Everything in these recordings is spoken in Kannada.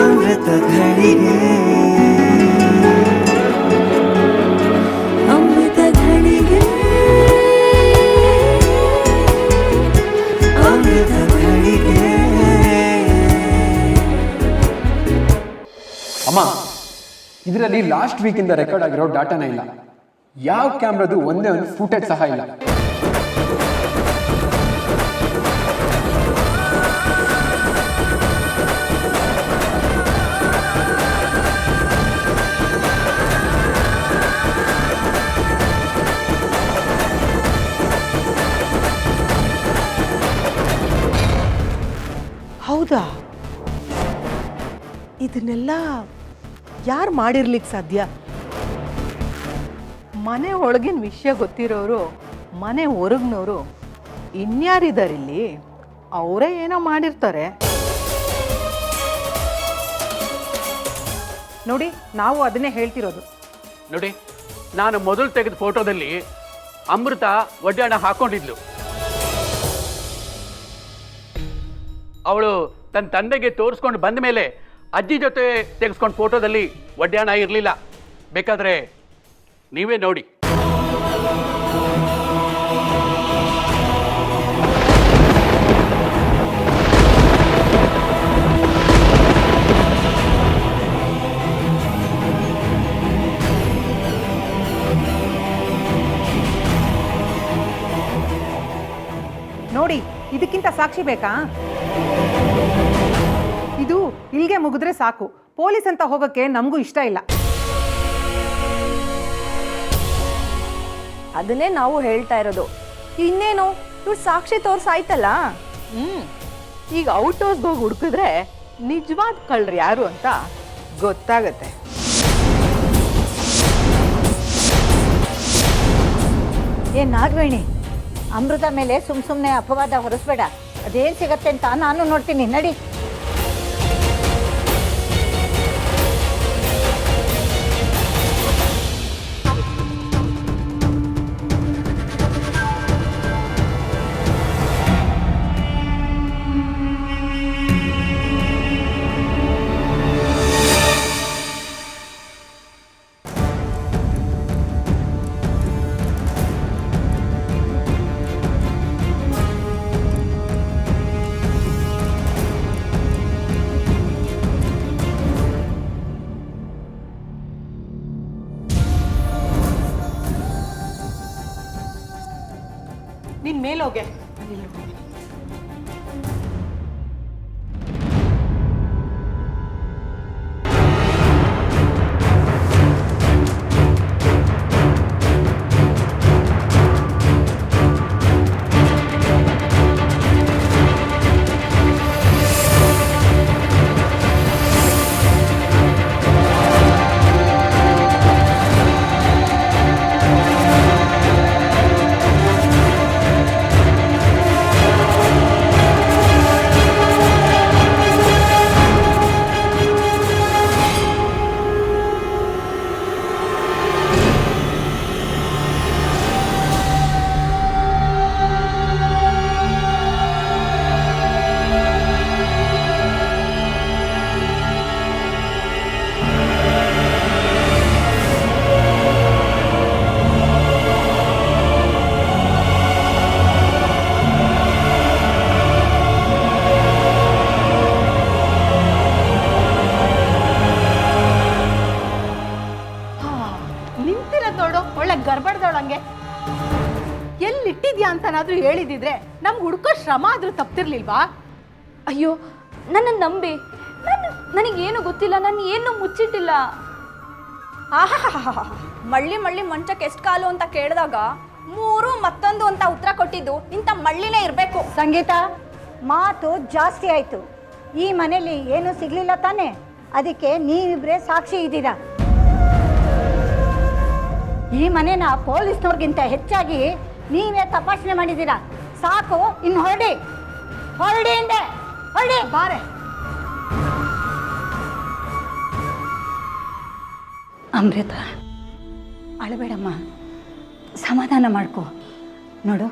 ಅಮೃತ ಘಳಿಗೆ ಅಮೃತ ಅಮೃತ ಅಮ್ಮ, ಇದರಲ್ಲಿ ಲಾಸ್ಟ್ ವೀಕಿಂದ ರೆಕಾರ್ಡ್ ಆಗಿರೋ ಡಾಟಾನೇ ಇಲ್ಲ. ಯಾವ ಕ್ಯಾಮ್ರಾದು ಒಂದೇ ಒಂದು ಫುಟೇಜ್ ಸಹ ಇಲ್ಲ. ಇದನ್ನೆಲ್ಲ ಯಾರು ಮಾಡಿರ್ಲಿಕ್ಕೆ ಸಾಧ್ಯ? ಮನೆ ಒಳಗಿನ ವಿಷಯ ಗೊತ್ತಿರೋರು, ಮನೆ ಹೊರಗ್ನವರು ಇನ್ಯಾರಿದಾರಿಲ್ಲಿ ಅವರೇ ಏನೋ ಮಾಡಿರ್ತಾರೆ. ನೋಡಿ, ನಾವು ಅದನ್ನೇ ಹೇಳ್ತಿರೋದು. ನೋಡಿ, ನಾನು ಮೊದಲು ತೆಗೆದ ಫೋಟೋದಲ್ಲಿ ಅಮೃತ ಒಡ್ಡಾಣ ಹಾಕೊಂಡಿದ್ಲು. ಅವಳು ತನ್ನ ತಂದೆಗೆ ತೋರಿಸ್ಕೊಂಡು ಬಂದ ಮೇಲೆ ಅಜ್ಜಿ ಜೊತೆ ತೆಗೆಸ್ಕೊಂಡು ಫೋಟೋದಲ್ಲಿ ಒಡ್ಯಾಣ ಇರಲಿಲ್ಲ. ಬೇಕಾದರೆ ನೀವೇ ನೋಡಿ. ನೋಡಿ ಇದಕ್ಕಿಂತ ಸಾಕ್ಷಿ ಬೇಕಾ? ಇಲ್ಲಿಗೆ ಮುಗಿದ್ರೆ ಸಾಕು. ಪೊಲೀಸ್ ಅಂತ ಹೋಗೋಕ್ಕೆ ನಮಗೂ ಇಷ್ಟ ಇಲ್ಲ. ಅದನ್ನೇ ನಾವು ಹೇಳ್ತಾ ಇರೋದು. ಇನ್ನೇನು? ಇವ್ರು ಸಾಕ್ಷಿ ತೋರ್ಸಾಯ್ತಲ್ಲ? ಹ್ಮ್. ಈಗ ಔಟ್ ಹೌಸ್ಗೆ ಹೋಗಿ ಹುಡುಕಿದ್ರೆ ನಿಜವಾದ ಕಳ್ರು ಯಾರು ಅಂತ ಗೊತ್ತಾಗತ್ತೆ. ಏ ನಾಗವೇಣಿ ಅಮೃತ ಮೇಲೆ ಸುಮ್ ಸುಮ್ಮನೆ ಅಪವಾದ ಹೊರಿಸ್ಬೇಡ. ಅದೇನು ಸಿಗತ್ತೆ ಅಂತ ನಾನು ನೋಡ್ತೀನಿ. ನಡಿ. मेल हो गया ಗರ್ಬಡ್ದವಳಂಗೆ ಎಲ್ಲಿಟ್ಟಿದ್ಯಾ ಅಂತನಾದ್ರೂ ಹೇಳಿದಿದ್ರೆ ನಮ್ಗೆ ಹುಡ್ಕೋ ಶ್ರಮ ಆದ್ರೂ ತಪ್ತಿರ್ಲಿಲ್ವಾ? ಅಯ್ಯೋ ನನ್ನ ನಂಬಿ. ನಾನು ನನಗೇನು ಗೊತ್ತಿಲ್ಲ ನಾನು ಏನು ಮುಚ್ಚಿಟ್ಟಿಲ್ಲ. ಆಹಾ ಮಳ್ಳಿ ಮಳ್ಳಿ ಮಂಚಕ್ಕೆ ಎಷ್ಟು ಕಾಲು ಅಂತ ಕೇಳಿದಾಗ ಮೂರು ಮತ್ತೊಂದು ಅಂತ ಉತ್ತರ ಕೊಟ್ಟಿದ್ದು ಇಂಥ ಮಳ್ಳಿನೇ ಇರಬೇಕು. ಸಂಗೀತ ಮಾತು ಜಾಸ್ತಿ ಆಯಿತು. ಈ ಮನೇಲಿ ಏನೂ ಸಿಗಲಿಲ್ಲ ತಾನೇ? ಅದಕ್ಕೆ ನೀವಿಬ್ಬರೇ ಸಾಕ್ಷಿ ಇದ್ದೀರಾ? ಈ ಮನೇನ ಪೊಲೀಸ್ನವ್ರಿಗಿಂತ ಹೆಚ್ಚಾಗಿ ನೀವೇ ತಪಾಸಣೆ ಮಾಡಿದ್ದೀರಾ? ಸಾಕು, ಇನ್ನು ಹೊರಡಿ. ಹೊರಡಿ ಹಿಂದೆ. ಹೊರಡಿ. ಬಾರೆ. ಅಮೃತ, ಅಳಬೇಡಮ್ಮ. ಸಮಾಧಾನ ಮಾಡ್ಕೊ. ನೋಡು,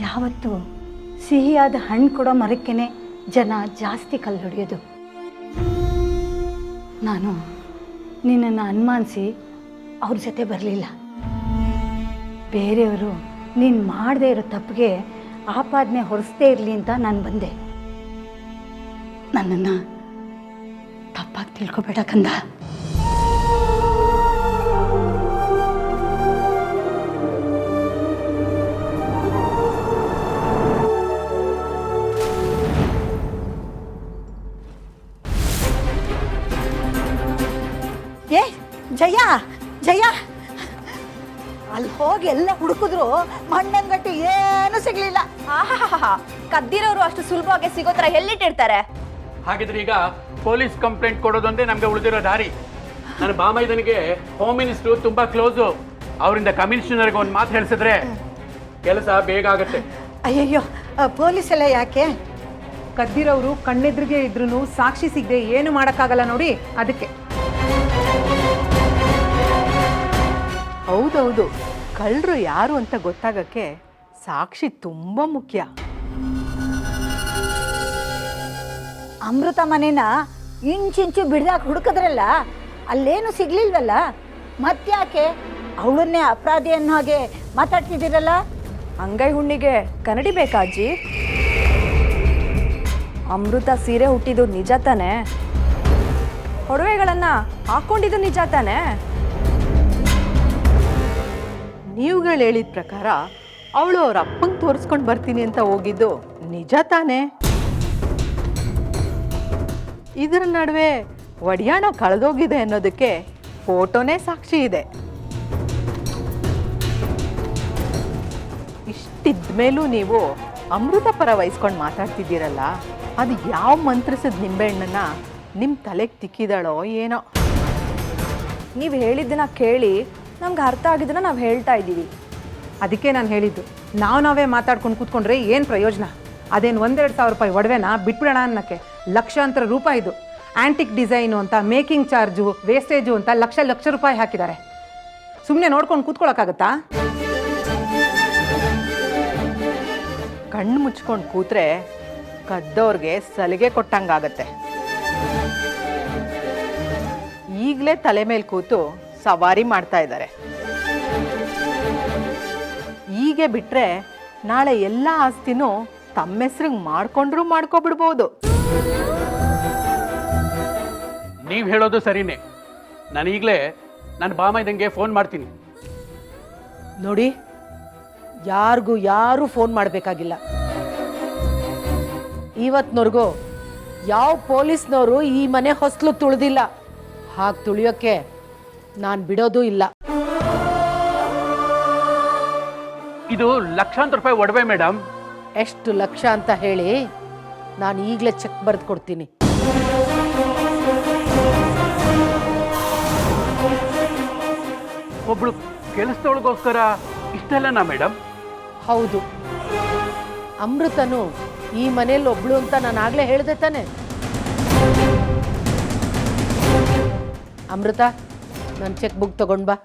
ಯಾವತ್ತು ಸಿಹಿಯಾದ ಹಣ್ಣು ಕೊಡೋ ಮರಕ್ಕೇನೆ ಜನ ಜಾಸ್ತಿ ಕಲ್ಲು ಹೊಡೆಯೋದು. ನಾನು ನಿನ್ನನ್ನು ಅನುಮಾನಿಸಿ ಅವ್ರ ಜೊತೆ ಬರಲಿಲ್ಲ. ಬೇರೆಯವರು, ನೀನು ಮಾಡದೇ ಇರೋ ತಪ್ಪಿಗೆ ಆಪಾದನೆ ಹೊರಿಸದೇ ಇರಲಿ ಅಂತ ನಾನು ಬಂದೆ. ನನ್ನನ್ನು ತಪ್ಪಾಗಿ ತಿಳ್ಕೊಬೇಡ ಕಂದ. ಕದ್ದಿರೋರು ಅಷ್ಟು ಸುಲಭವಾಗಿ ಸಿಗೋ ಥರ ಎಲ್ಲಿಟ್ಟಿರ್ತಾರೆ? ಹಾಗಿದ್ರೆ ಈಗ ಪೊಲೀಸ್ ಕಂಪ್ಲೇಂಟ್ ಕೊಡೋದೊಂದೇ ನಮಗೆ ಉಳಿದಿರೋ ದಾರಿ. ನನ್ನ ಬಾಮೈದನಿಗೆ ಹೋಮ್ ಮಿನಿಸ್ಟ್ರು ತುಂಬಾ ಕ್ಲೋಸು ಅವರಿಂದ ಕಮಿಷನರ್ಗೆ ಒಂದು ಮಾತು ಹೇಳಿಸಿದ್ರೆ ಕೆಲಸ ಬೇಗ ಆಗುತ್ತೆ. ಅಯ್ಯಯ್ಯೋ ಪೊಲೀಸ್ ಎಲ್ಲ ಯಾಕೆ? ಕದ್ದಿರೋರು ಕಣ್ಣೆದ್ರಿಗೆ ಇದ್ರೂ ಸಾಕ್ಷಿ ಸಿಗದೆ ಏನು ಮಾಡೋಕ್ಕಾಗಲ್ಲ ನೋಡಿ ಅದಕ್ಕೆ. ಹೌದೌದು ಕಳ್ಳರು ಯಾರು ಅಂತ ಗೊತ್ತಾಗಕ್ಕೆ ಸಾಕ್ಷಿ ತುಂಬ ಮುಖ್ಯ. ಅಮೃತ ಮನೇನ ಇಂಚಿಂಚು ಬಿಡ್ದಾಕ ಹುಡುಕಿದ್ರಲ್ಲ, ಅಲ್ಲೇನು ಸಿಗ್ಲಿಲ್ವಲ್ಲ? ಮತ್ತ್ಯಾಕೆ? ಅವಳನ್ನೇ ಅಪರಾಧಿ ಅನ್ನೋ ಹಾಗೆ ಮಾತಾಡ್ತಿದ್ದೀರಲ್ಲ? ಅಂಗೈ ಹುಣ್ಣಿಗೆ ಕನ್ನಡಿ ಅಜ್ಜಿ? ಅಮೃತ ಸೀರೆ ಹುಟ್ಟಿದ್ದು ನಿಜ ತಾನೆ? ಒಡವೆಗಳನ್ನ ಹಾಕೊಂಡಿದ್ದು ನಿಜ ತಾನೆ? ನೀವುಗಳು ಹೇಳಿದ ಪ್ರಕಾರ, ಅವಳು ಅವ್ರ ಅಪ್ಪಂಗೆ ತೋರಿಸ್ಕೊಂಡು ಬರ್ತೀನಿ ಅಂತ ಹೋಗಿದ್ದು ನಿಜ ತಾನೇ? ಇದರ ನಡುವೆ ಒಡಿಯಾಣ ಕಳೆದೋಗಿದೆ ಅನ್ನೋದಕ್ಕೆ ಫೋಟೋನೇ ಸಾಕ್ಷಿ ಇದೆ. ಇಷ್ಟಿದ್ಮೇಲೂ ನೀವು ಅಮೃತ ಪರ ವಹಿಸ್ಕೊಂಡು ಮಾತಾಡ್ತಿದ್ದೀರಲ್ಲ ಅದು ಯಾವ ಮಂತ್ರಿಸಿದ ನಿಂಬೆಹಣ್ಣನ್ನು ನಿಮ್ಮ ತಲೆಗೆ ತಿಕ್ಕಿದಾಳೋ ಏನೋ. ನೀವು ಹೇಳಿದ್ದನ್ನ ಕೇಳಿ ನಮ್ಗೆ ಅರ್ಥ ಆಗಿದ್ದನ್ನ ನಾವು ಹೇಳ್ತಾ ಇದ್ದೀವಿ. ಅದಕ್ಕೆ ನಾನು ಹೇಳಿದ್ದು ನಾವು ನಾವೇ ಮಾತಾಡ್ಕೊಂಡು ಕೂತ್ಕೊಂಡ್ರೆ ಏನು ಪ್ರಯೋಜನ? ಅದೇನು ಒಂದೆರಡು ಸಾವಿರ ರೂಪಾಯಿ ಒಡವೆನ ಬಿಟ್ಬಿಡೋಣ ಅನ್ನಕ್ಕೆ. ಲಕ್ಷಾಂತರ ರೂಪಾಯಿ ಇದು. ಆ್ಯಂಟಿಕ್ ಡಿಸೈನು ಅಂತ ಮೇಕಿಂಗ್ ಚಾರ್ಜು ವೇಸ್ಟೇಜು ಅಂತ ಲಕ್ಷ ಲಕ್ಷ ರೂಪಾಯಿ ಹಾಕಿದ್ದಾರೆ. ಸುಮ್ಮನೆ ನೋಡ್ಕೊಂಡು ಕೂತ್ಕೊಳ್ಳೋಕ್ಕಾಗತ್ತಾ ಕಣ್ಣು ಮುಚ್ಕೊಂಡು ಕೂತ್ರೆ ಕದ್ದವ್ರಿಗೆ ಸಲಿಗೆ ಕೊಟ್ಟಂಗಾಗತ್ತೆ. ಈಗಲೇ ತಲೆ ಮೇಲೆ ಕೂತು ಸವಾರಿ ಮಾಡ್ತಾ ಇದ್ದಾರೆ. ಹೀಗೆ ಬಿಟ್ಟರೆ ನಾಳೆ ಎಲ್ಲ ಆಸ್ತಿನೂ ತಮ್ಮ ಹೆಸ್ರಿಗೆ ಮಾಡಿಕೊಂಡ್ರೂ ಮಾಡ್ಕೊಬಿಡ್ಬೋದು. ನೀವು ಹೇಳೋದು ಸರಿನೇ. ನಾನು ಈಗಲೇ ನನ್ನ ಇದ್ದಂಗೆ ಫೋನ್ ಮಾಡ್ತೀನಿ. ನೋಡಿ ಯಾರಿಗೂ ಯಾರೂ ಫೋನ್ ಮಾಡಬೇಕಾಗಿಲ್ಲ. ಇವತ್ತಿನವರೆಗೂ ಯಾವ ಪೊಲೀಸ್ನವರು ಈ ಮನೆ ಹೊಸಲು ತುಳಿದಿಲ್ಲ. ಹಾಗೆ ತುಳಿಯೋಕ್ಕೆ ನಾನು ಬಿಡೋದು ಇಲ್ಲ. ಇದು ಲಕ್ಷಾಂತರ ರೂಪಾಯಿ ಒಡವೆ ಮೇಡಮ್ ಎಷ್ಟು ಲಕ್ಷ ಅಂತ ಹೇಳಿ. ನಾನು ಈಗಲೇ ಚೆಕ್ ಬರೆದು ಕೊಡ್ತೀನಿ. ಒಬ್ಳು ಕೆಲಸದೊಳಗೋಸ್ಕರ ಇಷ್ಟೆಲ್ಲನಾ ಮೇಡಮ್ ಹೌದು. ಅಮೃತನು ಈ ಮನೇಲಿ ಒಬ್ಳು ಅಂತ ನಾನು ಆಗಲೇ ಹೇಳಿದೆ ತಾನೆ. ಅಮೃತ ನಾನು ಚೆಕ್ ಬುಕ್ ತಗೊಂಡು ಬಾ.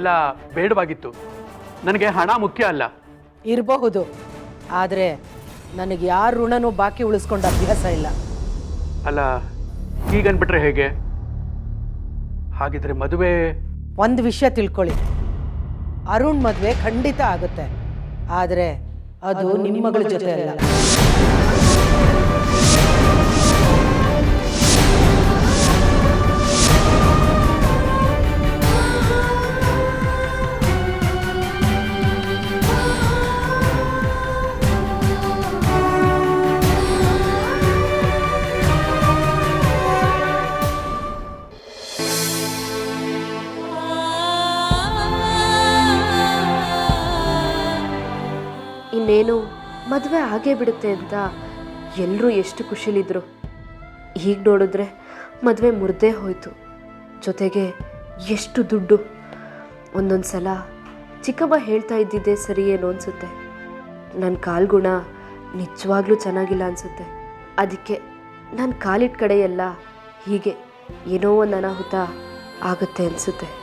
ಇದೆಲ್ಲ ಬೇಡವಾಗಿತ್ತು. ನನಗೆ ಹಣ ಮುಖ್ಯ ಅಲ್ಲ. ಇರಬಹುದು. ಆದರೆ ನನಗೆ ಯಾರ ಋಣನೂ ಬಾಕಿ ಉಳಿಸ್ಕೊಂಡ ಅಭ್ಯಾಸ ಇಲ್ಲ. ಅಲ್ಲ ಹೀಗನ್ಬಿಟ್ರೆ ಹೇಗೆ? ಹಾಗಿದ್ರೆ ಮದುವೆ ಒಂದು ವಿಷಯ ತಿಳ್ಕೊಳ್ಳಿ. ಅರುಣ್ ಮದುವೆ ಖಂಡಿತ ಆಗುತ್ತೆ. ಆದರೆ ಅದು ನಿಮ್ಮ ಮಗಳ ಜೊತೆ ಅಲ್ಲ. ಮದುವೆ ಆಗೇ ಬಿಡುತ್ತೆ ಅಂತ ಎಲ್ಲರೂ ಎಷ್ಟು ಖುಷಿಲಿದ್ರು ಈಗ ನೋಡಿದ್ರೆ ಮದುವೆ ಮುರಿದೇ ಹೋಯ್ತು. ಜೊತೆಗೆ ಎಷ್ಟು ದುಡ್ಡು. ಒಂದೊಂದು ಸಲ ಚಿಕ್ಕಮ್ಮ ಹೇಳ್ತಾ ಇದ್ದಿದ್ದೆ ಸರಿ ಏನೋ ಅನಿಸುತ್ತೆ. ನನ್ನ ಕಾಲ್ಗುಣ ನಿಜವಾಗ್ಲೂ ಚೆನ್ನಾಗಿಲ್ಲ ಅನಿಸುತ್ತೆ. ಅದಕ್ಕೆ ನಾನು ಕಾಲಿಟ್ಟ ಕಡೆ ಎಲ್ಲ ಹೀಗೆ ಏನೋ ಒಂದು ಅನಾಹುತ ಆಗುತ್ತೆ ಅನಿಸುತ್ತೆ.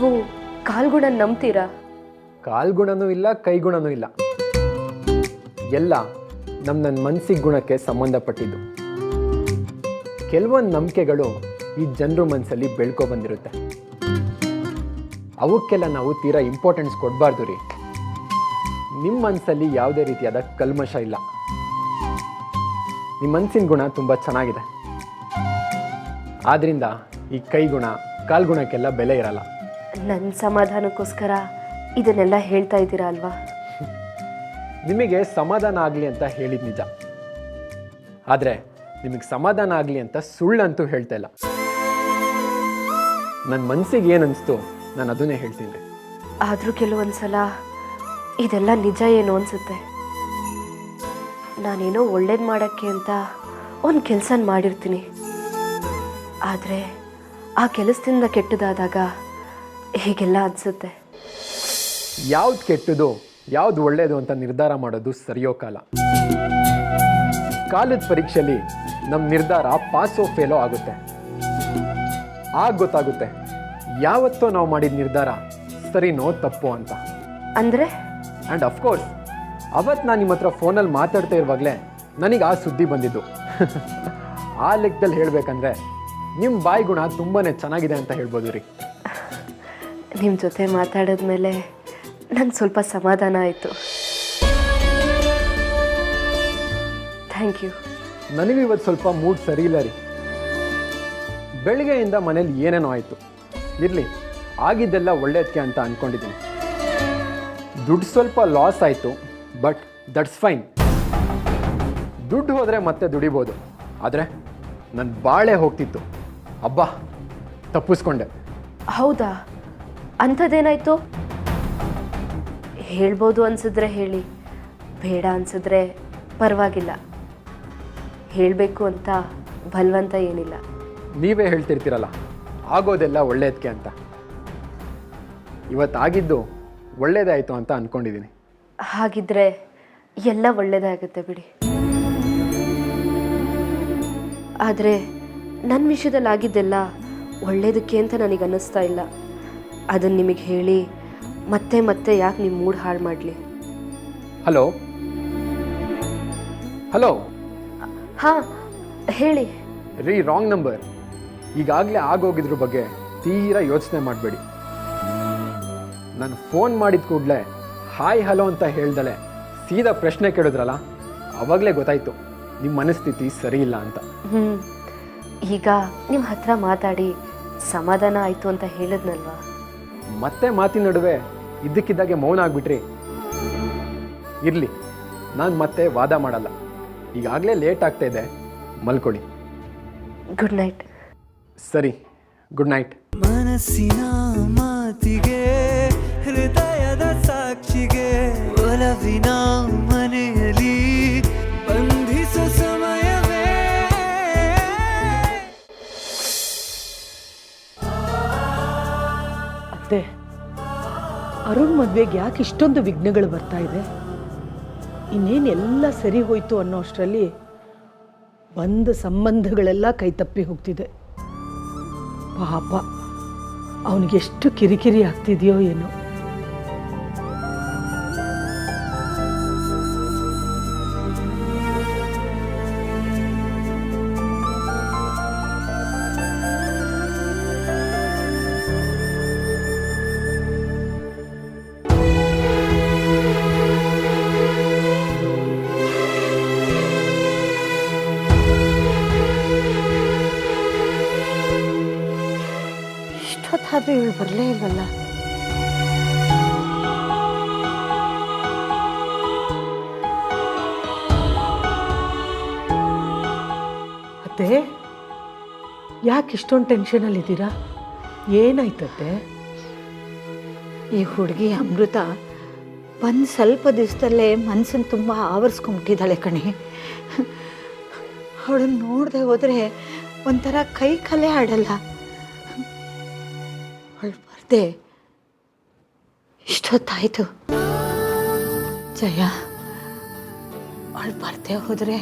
ನೀವು ಕಾಲ್ಗುಣ ನಂಬ್ತೀರಾ? ಕಾಲ್ಗುಣನೂ ಇಲ್ಲ, ಕೈಗುಣನೂ ಇಲ್ಲ. ಎಲ್ಲ ನಮ್ಮ ನನ್ನ ಮನಸ್ಸಿಗೆ ಗುಣಕ್ಕೆ ಸಂಬಂಧಪಟ್ಟಿದ್ದು. ಕೆಲವೊಂದು ನಂಬಿಕೆಗಳು ಈ ಜನರ ಮನಸ್ಸಲ್ಲಿ ಬೆಳ್ಕೊ ಬಂದಿರುತ್ತೆ. ಅವಕ್ಕೆಲ್ಲ ನಾವು ತೀರಾ ಇಂಪಾರ್ಟೆನ್ಸ್ ಕೊಡಬಾರ್ದು ರೀ. ನಿಮ್ಮ ಮನಸ್ಸಲ್ಲಿ ಯಾವುದೇ ರೀತಿಯಾದ ಕಲ್ಮಶ ಇಲ್ಲ. ನಿಮ್ಮ ಮನಸ್ಸಿನ ಗುಣ ತುಂಬ ಚೆನ್ನಾಗಿದೆ. ಆದ್ದರಿಂದ ಈ ಕೈಗುಣ, ಕಾಲ್ಗುಣಕ್ಕೆಲ್ಲ ಬೆಲೆ ಇರಲ್ಲ. ನನ್ನ ಸಮಾಧಾನಕ್ಕೋಸ್ಕರ ಇದನ್ನೆಲ್ಲ ಹೇಳ್ತಾ ಇದ್ದೀರಾ ಅಲ್ವಾ? ನಿಮಗೆ ಸಮಾಧಾನ ಆಗಲಿ ಅಂತ ಹೇಳಿದ ನಿಜ. ಆದರೆ ನಿಮಗೆ ಸಮಾಧಾನ ಆಗಲಿ ಅಂತ ಸುಳ್ಳಂತೂ ಹೇಳ್ತಾ ಇಲ್ಲ. ನನ್ನ ಮನಸ್ಸಿಗೆ ಏನು ಅನಿಸ್ತು ನಾನು ಅದನ್ನೇ ಹೇಳ್ತೀನಿ. ಆದರೂ ಕೆಲವೊಂದ್ಸಲ ಇದೆಲ್ಲ ನಿಜ ಏನು ಅನಿಸುತ್ತೆ? ನಾನೇನೋ ಒಳ್ಳೇದು ಮಾಡೋಕ್ಕೆ ಅಂತ ಒಂದು ಕೆಲಸ ಮಾಡಿರ್ತೀನಿ. ಆದರೆ ಆ ಕೆಲಸದಿಂದ ಕೆಟ್ಟದಾದಾಗ ಹೀಗೆಲ್ಲ ಅನಿಸುತ್ತೆ? ಯಾವ್ದು ಕೆಟ್ಟದು ಯಾವ್ದು ಒಳ್ಳೆಯದು ಅಂತ ನಿರ್ಧಾರ ಮಾಡೋದು ಸರಿಯೋ ಕಾಲ. ಕಾಲದ ಪರೀಕ್ಷೆಯಲ್ಲಿ ನಮ್ಮ ನಿರ್ಧಾರ ಪಾಸೋ ಫೇಲೋ ಆಗುತ್ತೆ. ಆಗ ಗೊತ್ತಾಗುತ್ತೆ ಯಾವತ್ತೋ ನಾವು ಮಾಡಿದ ನಿರ್ಧಾರ ಸರಿನೋ ತಪ್ಪು ಅಂತ. ಅಂದರೆ? ಆ್ಯಂಡ್ ಅಫ್ಕೋರ್ಸ್ ಅವತ್ತು ನಾನು ನಿಮ್ಮ ಹತ್ರ ಫೋನಲ್ಲಿ ಮಾತಾಡ್ತಾ ಇರುವಾಗಲೇ ನನಗೆ ಆ ಸುದ್ದಿ ಬಂದಿದ್ದು. ಆ ಲೆಕ್ಕದಲ್ಲಿ ಹೇಳಬೇಕಂದ್ರೆ ನಿಮ್ಮ ಬಾಯಿ ಗುಣ ತುಂಬಾ ಚೆನ್ನಾಗಿದೆ ಅಂತ ಹೇಳ್ಬೋದು ರೀ. ನಿಮ್ಮ ಜೊತೆ ಮಾತಾಡಿದ ಮೇಲೆ ನಂಗೆ ಸ್ವಲ್ಪ ಸಮಾಧಾನ ಆಯಿತು. ಥ್ಯಾಂಕ್ ಯು ನನಗೆ ಇವತ್ತು ಸ್ವಲ್ಪ ಮೂಡ್ ಸರಿ ಇಲ್ಲ ರೀ. ಬೆಳಿಗ್ಗೆಯಿಂದ ಮನೇಲಿ ಏನೇನೋ ಆಯಿತು. ಇರಲಿ ಆಗಿದ್ದೆಲ್ಲ ಒಳ್ಳೇದಕ್ಕೆ ಅಂತ ಅಂದ್ಕೊಂಡಿದ್ದೀನಿ ದುಡ್ಡು ಸ್ವಲ್ಪ ಲಾಸ್ ಆಯಿತು ಬಟ್ ದಟ್ಸ್ ಫೈನ್ ದುಡ್ಡು ಹೋದರೆ ಮತ್ತೆ ದುಡಿಬೋದು. ಆದರೆ ನನ್ನ ಬಾಳೆ ಹೋಗ್ತಿತ್ತು. ಅಬ್ಬಾ ತಪ್ಪಿಸ್ಕೊಂಡೆ. ಹೌದಾ? ಅಂಥದ್ದೇನಾಯಿತು? ಹೇಳ್ಬೋದು ಅನ್ಸಿದ್ರೆ ಹೇಳಿ ಬೇಡ ಅನ್ಸಿದ್ರೆ ಪರವಾಗಿಲ್ಲ. ಹೇಳಬೇಕು ಅಂತ ಬಲ್ವಂತ ಏನಿಲ್ಲ. ನೀವೇ ಹೇಳ್ತಿರ್ತೀರಲ್ಲ ಆಗೋದೆಲ್ಲ ಒಳ್ಳೆಯದಕ್ಕೆ ಅಂತ. ಇವತ್ತಾಗಿದ್ದು ಒಳ್ಳೇದಾಯಿತು ಅಂತ ಅನ್ಕೊಂಡಿದ್ದೀನಿ ಹಾಗಿದ್ರೆ ಎಲ್ಲ ಒಳ್ಳೇದಾಗುತ್ತೆ ಬಿಡಿ. ಆದರೆ ನನ್ನ ವಿಷಯದಲ್ಲಿ ಆಗಿದ್ದೆಲ್ಲ ಒಳ್ಳೇದಕ್ಕೆ ಅಂತ ನನಗೆ ಅನ್ನಿಸ್ತಾ ಇಲ್ಲ. ಅದನ್ನು ನಿಮಗೆ ಹೇಳಿ ಮತ್ತೆ ಮತ್ತೆ ಯಾಕೆ ನಿಮ್ಮ ಮೂಡ್ ಹಾಳು ಮಾಡಲಿ? ಹಲೋ ಹಲೋ ಹಾಂ ಹೇಳಿ. ರೀ ರಾಂಗ್ ನಂಬರ್ ಈಗಾಗಲೇ ಆಗೋಗಿದ್ರ ಬಗ್ಗೆ ತೀರಾ ಯೋಚನೆ ಮಾಡಬೇಡಿ. ನಾನು ಫೋನ್ ಮಾಡಿದ ಕೂಡಲೇ ಹಾಯ್ ಹಲೋ ಅಂತ ಹೇಳ್ದಲೆ ಸೀದಾ ಪ್ರಶ್ನೆ ಕೇಳಿದ್ರಲ್ಲ ಅವಾಗಲೇ ಗೊತ್ತಾಯ್ತು ನಿಮ್ಮ ಮನಸ್ಥಿತಿ ಸರಿ ಇಲ್ಲ ಅಂತ. ಹ್ಞೂ ಈಗ ನಿಮ್ಮ ಹತ್ರ ಮಾತಾಡಿ ಸಮಾಧಾನ ಆಯಿತು ಅಂತ ಹೇಳಿದ್ನಲ್ವಾ? ಮತ್ತೆ ಮಾತಿನ ನಡುವೆ ಇದ್ದಕ್ಕಿದ್ದಾಗೆ ಮೌನ ಆಗ್ಬಿಟ್ರಿ. ಇರಲಿ ನಾನು ಮತ್ತೆ ವಾದ ಮಾಡಲ್ಲ. ಈಗಾಗಲೇ ಲೇಟ್ ಆಗ್ತಾ ಇದೆ. ಮಲ್ಕೊಳ್ಳಿ. ಗುಡ್ ನೈಟ್ ಸರಿ ಗುಡ್ ನೈಟ್ ಮನಸ್ಸಿನ ಮಾತಿಗೆ ಹೃದಯದ ಸಾಕ್ಷಿಗೆ ಒಲವಿನ ಮದ್ವೆಗೆ ಯಾಕೆ ಇಷ್ಟೊಂದು ವಿಘ್ನಗಳು ಬರ್ತಾ ಇದೆ? ಇನ್ನೇನು ಎಲ್ಲ ಸರಿ ಹೋಯ್ತು ಅನ್ನೋ ಅಷ್ಟರಲ್ಲಿ ಬಂದ ಸಂಬಂಧಗಳೆಲ್ಲ ಕೈ ತಪ್ಪಿ ಹೋಗ್ತಿದೆ. ಪಾಪ ಅವನಿಗೆಷ್ಟು ಕಿರಿಕಿರಿ ಆಗ್ತಿದೆಯೋ ಏನೋ. ಇಷ್ಟೊತ್ತಾದ್ರೂ ಇವಳು ಬರಲೇ ಇಲ್ವಲ್ಲ ಅತ್ತೆ ಯಾಕೆ ಇಷ್ಟೊಂದು ಟೆನ್ಷನಲ್ಲಿದ್ದೀರಾ ಏನಾಯ್ತತ್ತೆ ಈ ಹುಡುಗಿ ಅಮೃತ ಒಂದು ಸ್ವಲ್ಪ ದಿವಸದಲ್ಲೇ ಮನ್ಸನ್ನು ತುಂಬ ಆವರಿಸ್ಕೊಂಬಿಟ್ಟಿದ್ದಾಳೆ ಕಣೆ. ಅವಳನ್ನ ನೋಡದೆ ಹೋದರೆ ಒಂಥರ ಕೈ ಕಲೆ ಆಡಲ್ಲ. ಅವಳು ಬರ್ದೆ ಇಷ್ಟೊತ್ತಾಯಿತು ಜಯ ಅವಳು ಬರ್ದೆ ಹೋದರೆ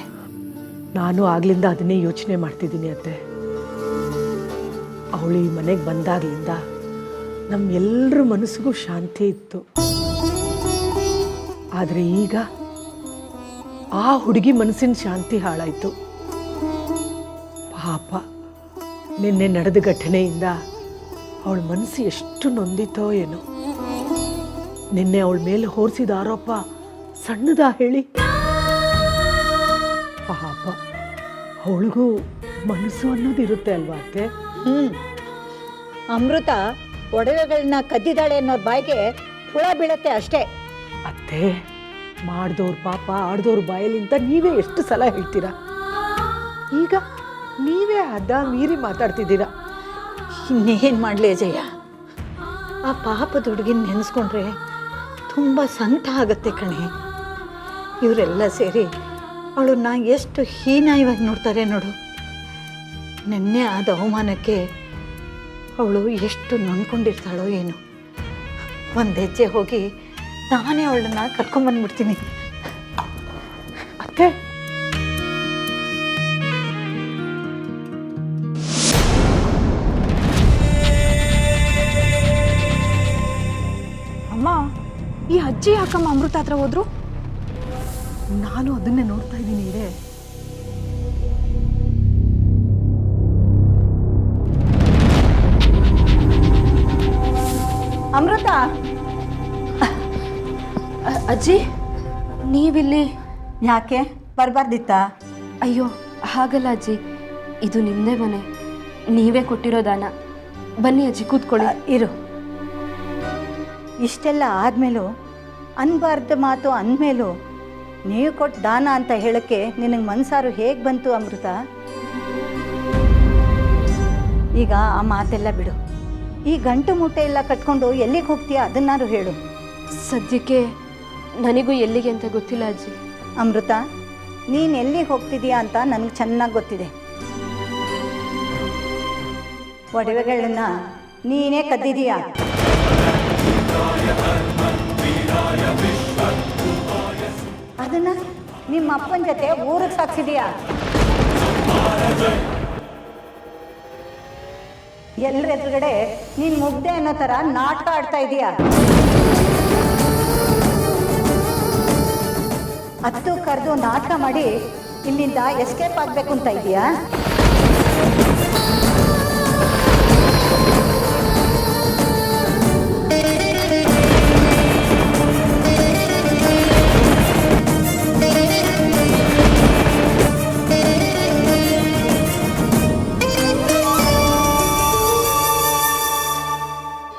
ನಾನು ಆಗ್ಲಿಂದ ಅದನ್ನೇ ಯೋಚನೆ ಮಾಡ್ತಿದ್ದೀನಿ ಅತ್ತೆ. ಅವಳು ಈ ಮನೆಗೆ ಬಂದಾಗ್ಲಿಂದ ನಮ್ಮೆಲ್ಲರ ಮನಸ್ಸಿಗೂ ಶಾಂತಿ ಇತ್ತು. ಆದರೆ ಈಗ ಆ ಹುಡುಗಿ ಮನಸ್ಸಿನ ಶಾಂತಿ ಹಾಳಾಯಿತು. ಪಾಪ, ನಿನ್ನೆ ನಡೆದ ಘಟನೆಯಿಂದ ಅವಳ ಮನಸ್ಸು ಎಷ್ಟು ನೊಂದಿತೋ ಏನೋ. ನಿನ್ನೆ ಅವಳ ಮೇಲೆ ಹೋರಿಸಿದ ಆರೋಪ ಸಣ್ಣದಾ ಹೇಳಿ. ಪಾಪ ಅವಳಿಗೂ ಮನಸ್ಸು ಅನ್ನೋದಿರುತ್ತೆ ಅಲ್ವಾ ಅತ್ತೆ ಹ್ಞೂ ಅಮೃತ ಒಡವೆಗಳನ್ನ ಕದ್ದಿದ್ದಾಳೆ ಅನ್ನೋ ಬಾಯಿಗೆ ಹುಳ ಬೀಳತ್ತೆ ಅಷ್ಟೇ. ಅತ್ತೆ ಮಾಡ್ದವ್ರ ಪಾಪ ಆಡ್ದವ್ರ ಬಾಯಲಿಂತ ನೀವೇ ಎಷ್ಟು ಸಲ ಹೇಳ್ತೀರಾ? ಈಗ ನೀವೇ ಅದ ಮೀರಿ ಮಾತಾಡ್ತಿದ್ದೀರಾ? ಇನ್ನೇನು ಮಾಡಲಿ ಅಜಯ್ಯ ಆ ಪಾಪದ ಹುಡುಗಿನ ನೆನೆಸ್ಕೊಂಡ್ರೆ ತುಂಬ ಸಂಕಟ ಆಗತ್ತೆ ಕಣೆ. ಇವರೆಲ್ಲ ಸೇರಿ ಅವಳನ್ನ ಎಷ್ಟು ಹೀನಾಯವಾಗಿ ನೋಡ್ತಾರೆ ನೋಡು. ನೆನ್ನೆ ಆದ ಅವಮಾನಕ್ಕೆ ಅವಳು ಎಷ್ಟು ನೊಂದ್ಕೊಂಡಿರ್ತಾಳೋ ಏನು. ಒಂದು ಹೆಜ್ಜೆ ಹೋಗಿ ನಾನೇ ಅವಳನ್ನ ಕರ್ಕೊಂಬಂದ್ಬಿಡ್ತೀನಿ ಅತ್ತೆ! ಅಜ್ಜಿ ಯಾಕಮ್ಮ ಅಮೃತ ಹತ್ರ ಹೋದ್ರು? ನಾನು ಅದನ್ನೇ ನೋಡ್ತಾ ಇದ್ದೀನಿ ಇದೆ ಅಮೃತ? ಅಜ್ಜಿ ನೀವಿಲ್ಲಿ? ಯಾಕೆ? ಬರಬಾರ್ದಿತ್ತಾ? ಅಯ್ಯೋ ಹಾಗಲ್ಲ ಅಜ್ಜಿ. ಇದು ನಿಮ್ಮದೇ ಮನೆ. ನೀವೇ ಕೊಟ್ಟಿರೋ ದಾನ. ಬನ್ನಿ ಅಜ್ಜಿ ಕೂತ್ಕೊಳ್ಳಿ. ಇರು. ಇಷ್ಟೆಲ್ಲ ಆದಮೇಲೂ ಅನ್ಬಾರ್ದ ಮಾತು ಅಂದಮೇಲೂ ನೀವು ಕೊಟ್ಟು ದಾನ ಅಂತ ಹೇಳಕ್ಕೆ ನಿನಗೆ ಮನಸಾರು ಹೇಗೆ ಬಂತು ಅಮೃತ? ಈಗ ಆ ಮಾತೆಲ್ಲ ಬಿಡು. ಈ ಗಂಟು ಮೂಟೆ ಎಲ್ಲ ಕಟ್ಕೊಂಡು ಎಲ್ಲಿಗೆ ಹೋಗ್ತೀಯ ಅದನ್ನಾರು ಹೇಳು. ಸದ್ಯಕ್ಕೆ ನನಗೂ ಎಲ್ಲಿಗೆ ಅಂತ ಗೊತ್ತಿಲ್ಲ ಅಜ್ಜಿ. ಅಮೃತ ನೀನು ಎಲ್ಲಿಗೆ ಹೋಗ್ತಿದೀಯಾ ಅಂತ ನನಗೆ ಚೆನ್ನಾಗಿ ಗೊತ್ತಿದೆ. ಒಡವೆಗಳನ್ನ ನೀನೇ ಕದ್ದಿದೀಯಾ? ಅದನ್ನ ನಿಮ್ಮ ಅಪ್ಪನ ಜೊತೆ ಊರಿಗೆ ಸಾಕ್ಸಿದೀಯಾ? ಎಲ್ಲರ ಎದುರುಗಡೆ ನೀನ್ ಮುಗ್ದೆ ಅನ್ನೋ ಥರ ನಾಟಕ ಆಡ್ತಾ ಇದೀಯಾ? ಹತ್ತು ಕರೆದು ನಾಟಕ ಮಾಡಿ ಇಲ್ಲಿಂದ ಎಸ್ಕೇಪ್ ಆಗಬೇಕು ಅಂತ ಇದೆಯಾ?